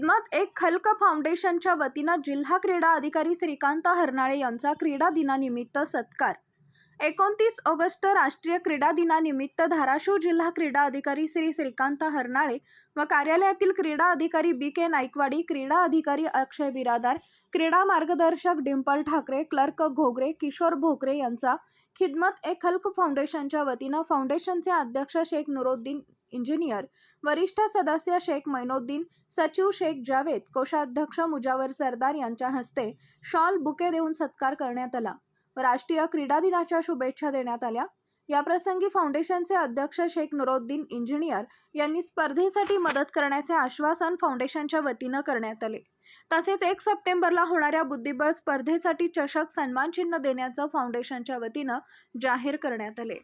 खिदमत एक खल्क फाउंडेशनच्या वतीनं जिल्हा क्रीडा अधिकारी श्रीकांत हरनाळे यांचा क्रीडा दिनानिमित्त सत्कार. एकोणतीस ऑगस्ट राष्ट्रीय क्रीडा दिनानिमित्त धाराशिव जिल्हा क्रीडा अधिकारी श्री श्रीकांत हरनाळे व कार्यालयातील क्रीडा अधिकारी बी के नाईकवाडी क्रीडा अधिकारी अक्षय बिरादार क्रीडा मार्गदर्शक डिंपल ठाकरे क्लर्क घोगरे किशोर भोकरे यांचा खिदमत ए खल्क फाउंडेशनच्या वतीनं फाउंडेशनचे अध्यक्ष शेख नुरोद्दीन इंजिनियर. वरिष्ठ सदस्य शेख मैनोद्दीन सचिव शेख जावेद कोषाध्यक्ष मुजावर सरदार यांच्या हस्ते शॉल बुके देऊन सत्कार करण्यात आला. राष्ट्रीय क्रीडा दिनाच्या शुभेच्छा देण्यात आल्या. याप्रसंगी फाउंडेशनचे अध्यक्ष शेख नुरोद्दीन इंजिनियर यांनी स्पर्धेसाठी मदत करण्याचे आश्वासन फाउंडेशनच्या वतीनं करण्यात आले. तसेच एक सप्टेंबरला होणाऱ्या बुद्धिबळ स्पर्धेसाठी चषक सन्मानचिन्ह देण्याचं फाउंडेशनच्या वतीनं जाहीर करण्यात आले.